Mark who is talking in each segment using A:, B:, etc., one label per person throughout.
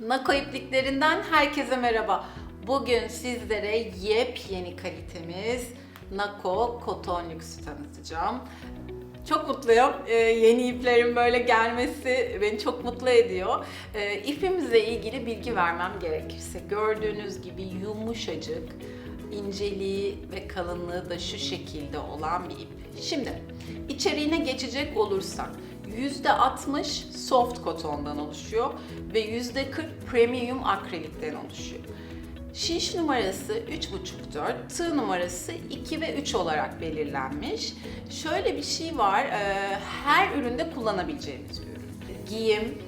A: Nako ipliklerinden herkese merhaba. Bugün sizlere yepyeni kalitemiz Nako Koton Lüks'ü tanıtacağım. Çok mutluyum. Ee, yeni iplerin böyle gelmesi beni çok mutlu ediyor. Ee, ipimizle ilgili bilgi vermem gerekirse gördüğünüz gibi yumuşacık, inceliği ve kalınlığı da şu şekilde olan bir ip. Şimdi içeriğine geçecek olursak %60 soft kotondan oluşuyor ve %40 premium akrilikten oluşuyor. Şiş numarası 3,5-4, tığ numarası 2 ve 3 olarak belirlenmiş. Şöyle bir şey var, e, her üründe kullanabileceğimiz bir ürün. Giyim,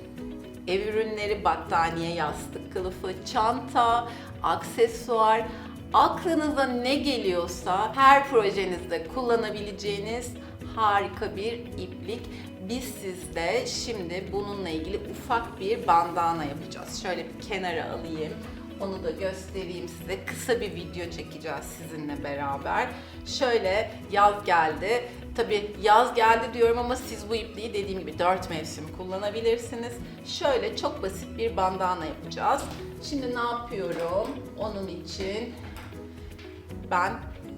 A: ev ürünleri, battaniye, yastık kılıfı, çanta, aksesuar, aklınıza ne geliyorsa her projenizde kullanabileceğiniz harika bir iplik. Biz sizde şimdi bununla ilgili ufak bir bandana yapacağız. Şöyle bir kenara alayım. Onu da göstereyim size. Kısa bir video çekeceğiz sizinle beraber. Şöyle yaz geldi. Tabii yaz geldi diyorum ama siz bu ipliği dediğim gibi 4 mevsim kullanabilirsiniz. Şöyle çok basit bir bandana yapacağız. Şimdi ne yapıyorum? Onun için ben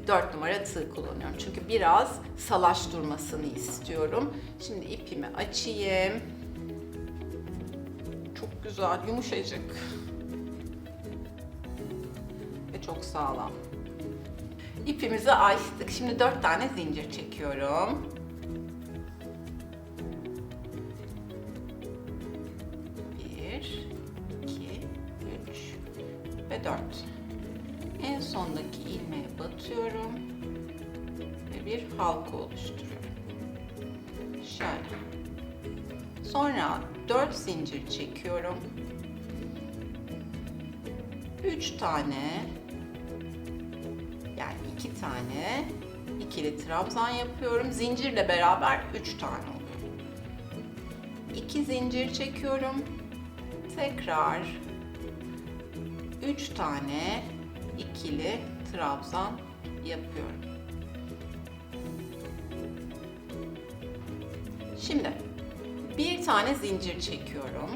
A: 4 numara tığ kullanıyorum. Çünkü biraz salaş durmasını istiyorum. Şimdi ipimi açayım. Çok güzel, yumuşacık. Ve çok sağlam. İpimizi açtık. Şimdi 4 tane zincir çekiyorum. Bir, iki, üç ve dört. En sondaki ilmeğe batıyorum ve bir halka oluşturuyorum. Şöyle. Sonra 4 zincir çekiyorum. 3 tane yani 2 tane ikili trabzan yapıyorum. Zincirle beraber 3 tane oluyor. 2 zincir çekiyorum. Tekrar 3 tane ikili trabzan yapıyorum. Şimdi bir tane zincir çekiyorum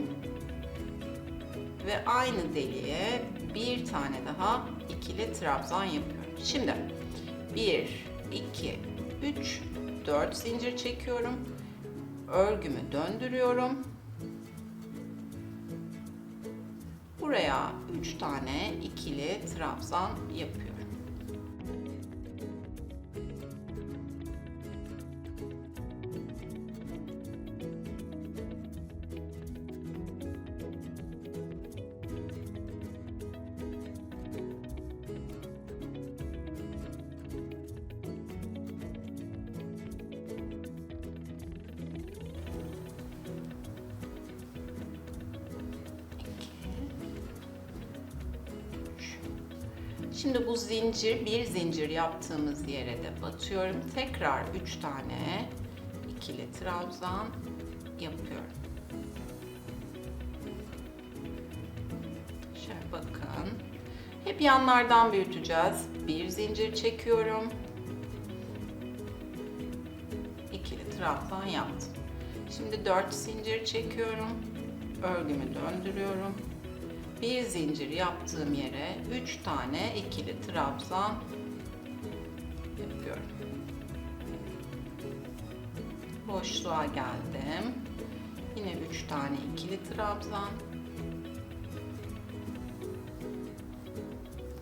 A: ve aynı deliğe bir tane daha ikili trabzan yapıyorum. Şimdi 1, 2, 3, 4 zincir çekiyorum. Örgümü döndürüyorum. Buraya 3 tane ikili trabzan yapıyorum. Şimdi bu zincir, bir zincir yaptığımız yere de batıyorum. Tekrar 3 tane ikili trabzan yapıyorum. Şöyle bakın. Hep yanlardan büyüteceğiz. Bir zincir çekiyorum. İkili trabzan yaptım. Şimdi 4 zincir çekiyorum. Örgümü döndürüyorum bir zincir yaptığım yere 3 tane ikili trabzan yapıyorum. Boşluğa geldim. Yine 3 tane ikili trabzan.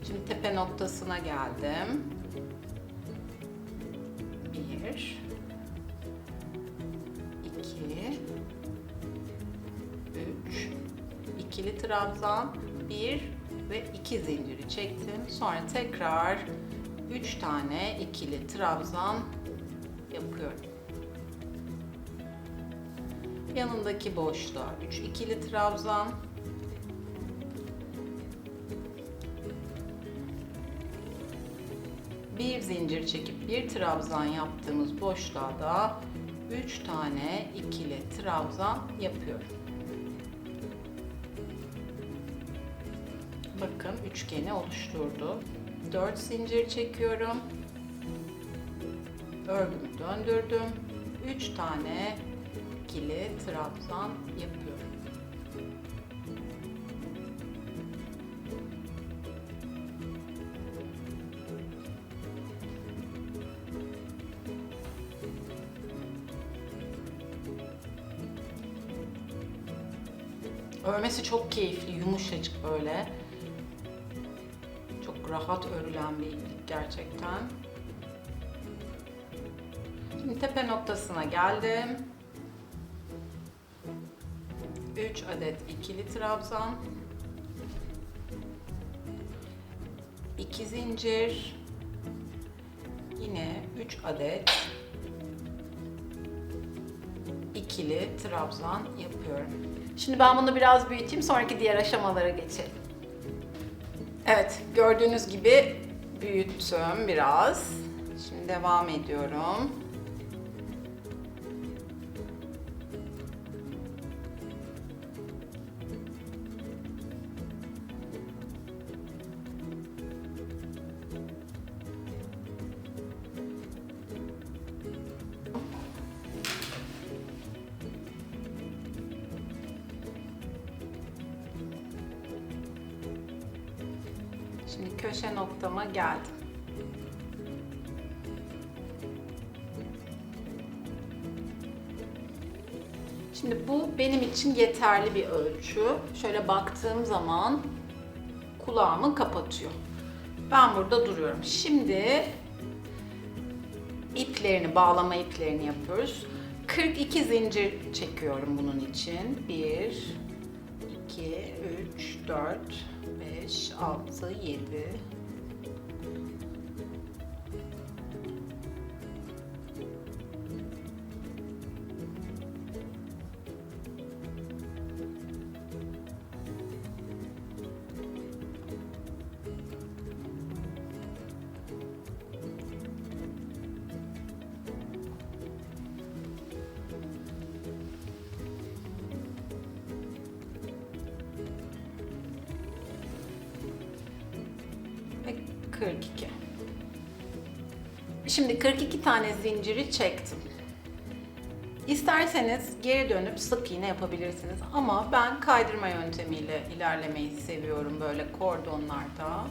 A: Şimdi tepe noktasına geldim. 1 2 3 ikili trabzan, bir ve iki zinciri çektim. Sonra tekrar üç tane ikili trabzan yapıyorum. Yanındaki boşluğa üç ikili trabzan. Bir zincir çekip bir trabzan yaptığımız boşluğa da 3 tane ikili trabzan yapıyorum. bakın üçgeni oluşturdu. 4 zincir çekiyorum. Örgümü döndürdüm. 3 tane ikili trabzan yapıyorum. Örmesi çok keyifli, yumuşacık böyle. Rahat örülen bir iplik gerçekten. Şimdi tepe noktasına geldim. 3 adet ikili trabzan. 2 zincir. Yine 3 adet ikili trabzan yapıyorum. Şimdi ben bunu biraz büyüteyim sonraki diğer aşamalara geçelim. Evet gördüğünüz gibi büyüttüm biraz. Şimdi devam ediyorum. Köşe noktama geldim. Şimdi bu benim için yeterli bir ölçü. Şöyle baktığım zaman kulağımı kapatıyor. Ben burada duruyorum. Şimdi iplerini, bağlama iplerini yapıyoruz. 42 zincir çekiyorum bunun için. 1 2 3 4 5 6 7 42. Şimdi 42 tane zinciri çektim. İsterseniz geri dönüp sık iğne yapabilirsiniz ama ben kaydırma yöntemiyle ilerlemeyi seviyorum böyle kordonlarda.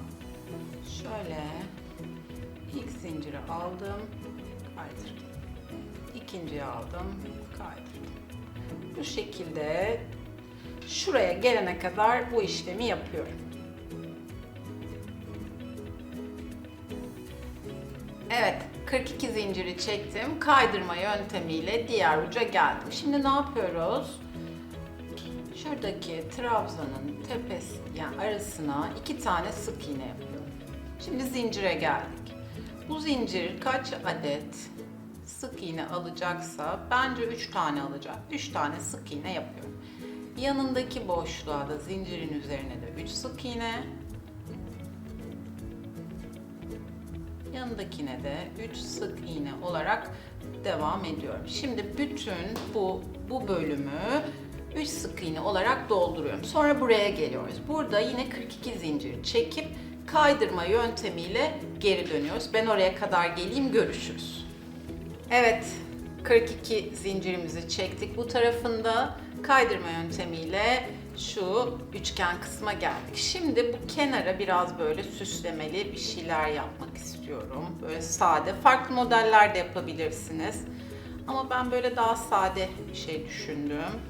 A: Şöyle ilk zinciri aldım, kaydırdım. İkinciyi aldım, kaydırdım. Bu şekilde şuraya gelene kadar bu işlemi yapıyorum. Evet, 42 zinciri çektim. Kaydırma yöntemiyle diğer uca geldim. Şimdi ne yapıyoruz? Şuradaki trabzanın tepesi yani arasına iki tane sık iğne yapıyorum. Şimdi zincire geldik. Bu zincir kaç adet sık iğne alacaksa bence 3 tane alacak. 3 tane sık iğne yapıyorum. Yanındaki boşluğa da zincirin üzerine de 3 sık iğne. Yanındakine de 3 sık iğne olarak devam ediyorum. Şimdi bütün bu bu bölümü 3 sık iğne olarak dolduruyorum. Sonra buraya geliyoruz. Burada yine 42 zincir çekip kaydırma yöntemiyle geri dönüyoruz. Ben oraya kadar geleyim görüşürüz. Evet 42 zincirimizi çektik. Bu tarafında kaydırma yöntemiyle şu üçgen kısma geldik. Şimdi bu kenara biraz böyle süslemeli bir şeyler yapmak istiyorum. Böyle sade. Farklı modeller de yapabilirsiniz. Ama ben böyle daha sade bir şey düşündüm.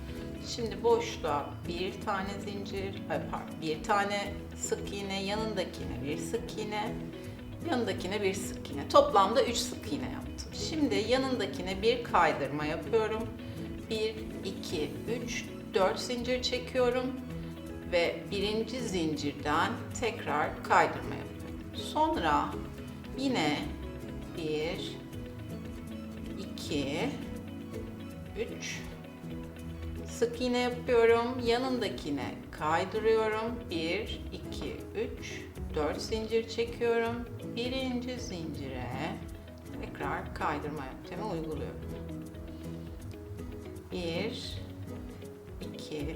A: Şimdi boşluğa bir tane zincir, pardon, bir tane sık iğne, yanındakine bir sık iğne, yanındakine bir sık iğne. Toplamda 3 sık iğne yaptım. Şimdi yanındakine bir kaydırma yapıyorum. 1, 2, 3, 4 zincir çekiyorum ve birinci zincirden tekrar kaydırma yapıyorum. Sonra yine 1, 2, 3 sık iğne yapıyorum. Yanındakine kaydırıyorum. 1, 2, 3, 4 zincir çekiyorum. Birinci zincire tekrar kaydırma yöntemi uyguluyorum. 1, 2,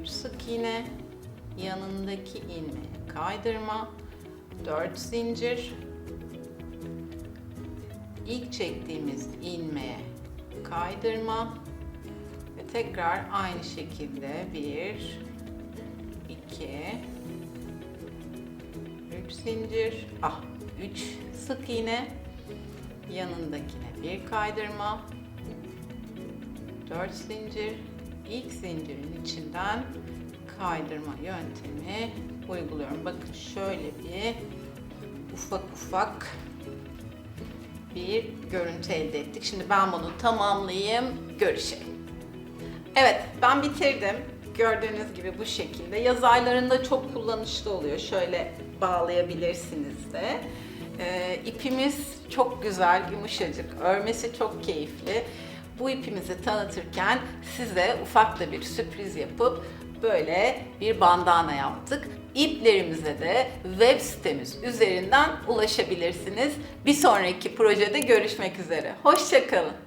A: 3 sık iğne, yanındaki ilmeğe kaydırma, 4 zincir, ilk çektiğimiz ilmeğe kaydırma ve tekrar aynı şekilde 1, 2, 3 zincir, ah 3 sık iğne, yanındakine bir kaydırma, 4 zincir, ilk zincirin içinden kaydırma yöntemi uyguluyorum. Bakın şöyle bir ufak ufak bir görüntü elde ettik. Şimdi ben bunu tamamlayayım, görüşelim. Evet, ben bitirdim. Gördüğünüz gibi bu şekilde. Yaz aylarında çok kullanışlı oluyor. Şöyle bağlayabilirsiniz de. Ee, ipimiz çok güzel, yumuşacık. Örmesi çok keyifli. Bu ipimizi tanıtırken size ufak da bir sürpriz yapıp böyle bir bandana yaptık. İplerimize de web sitemiz üzerinden ulaşabilirsiniz. Bir sonraki projede görüşmek üzere. Hoşçakalın.